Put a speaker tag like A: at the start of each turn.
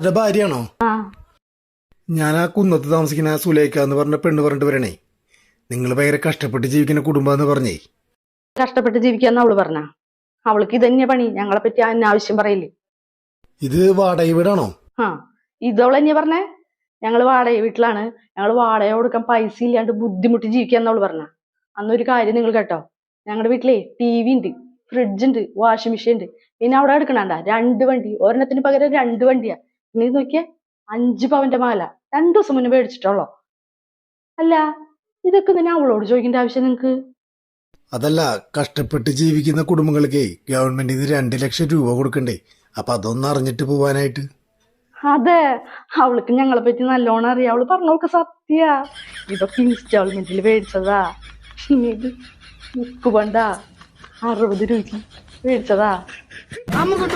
A: എന്റെ ഭാര്യയാണോ? ഞാൻ ആ കുന്നത്ത് താമസിക്കുന്ന സുലേഖ എന്ന് പറഞ്ഞ പെണ്ണ് പറഞ്ഞിട്ട് വരണേ. നിങ്ങൾ ഭയങ്കര കഷ്ടപ്പെട്ട് ജീവിക്കുന്ന കുടുംബാന്ന് പറഞ്ഞേ.
B: കഷ്ടപ്പെട്ട് ജീവിക്കാന്ന് അവൾ പറഞ്ഞ? അവൾക്ക് ഇതന്നെ പണി. ഞങ്ങളെ പറ്റി ആവശ്യം പറയില്ലേ?
A: ഇത് വാടക വീടാണോ?
B: ആ. ഇതവളെന്നെ പറഞ്ഞേ. ഞങ്ങൾ വാടക വീട്ടിലാണ്. ഞങ്ങൾ വാടക കൊടുക്കാൻ പൈസ ഇല്ലാണ്ട് ബുദ്ധിമുട്ടി ജീവിക്കാന്ന് അവൾ പറഞ്ഞ. അന്നൊരു കാര്യം നിങ്ങൾ കേട്ടോ. ഞങ്ങളുടെ വീട്ടിലേ ടി വി ഉണ്ട് ഫ്രിഡ്ജ് ഉണ്ട് വാഷിംഗ് മെഷീൻ ഉണ്ട് പിന്നെ അവിടെ എടുക്കണണ്ട രണ്ട് വണ്ടി. ഒരെണ്ണത്തിന് പകരം രണ്ട് വണ്ടിയാ. പിന്നെ നോക്കിയ? അഞ്ച് പവന്റെ മാല. രണ്ടു ദിവസം മുന്നേ മേടിച്ചിട്ടുള്ളോ? അല്ല ഇതൊക്കെ നിന്നെ അവളോട് ചോദിക്കേണ്ട ആവശ്യം നിങ്ങക്ക്
A: അതല്ല കഷ്ടപ്പെട്ട് ജീവിക്കുന്ന കുടുംബങ്ങൾക്ക് ഗവൺമെന്റ് നിന്ന് രണ്ട് ലക്ഷം രൂപ കൊടുക്കണ്ടേ? അപ്പൊ അതൊന്നും അറിഞ്ഞിട്ട് പോവാനായിട്ട്.
B: അതെ അവൾക്ക് ഞങ്ങളെ പറ്റി നല്ലോണം അറിയാം. അവൾ പറഞ്ഞവൾക്ക് സത്യ. ഇതൊക്കെ ഇൻസ്റ്റാൾമെന്റിൽ മേടിച്ചതാ. ഇത് ബുക്ക് അറുപത് രൂപയ്ക്ക് മേടിച്ചതാ.
C: നമുക്ക്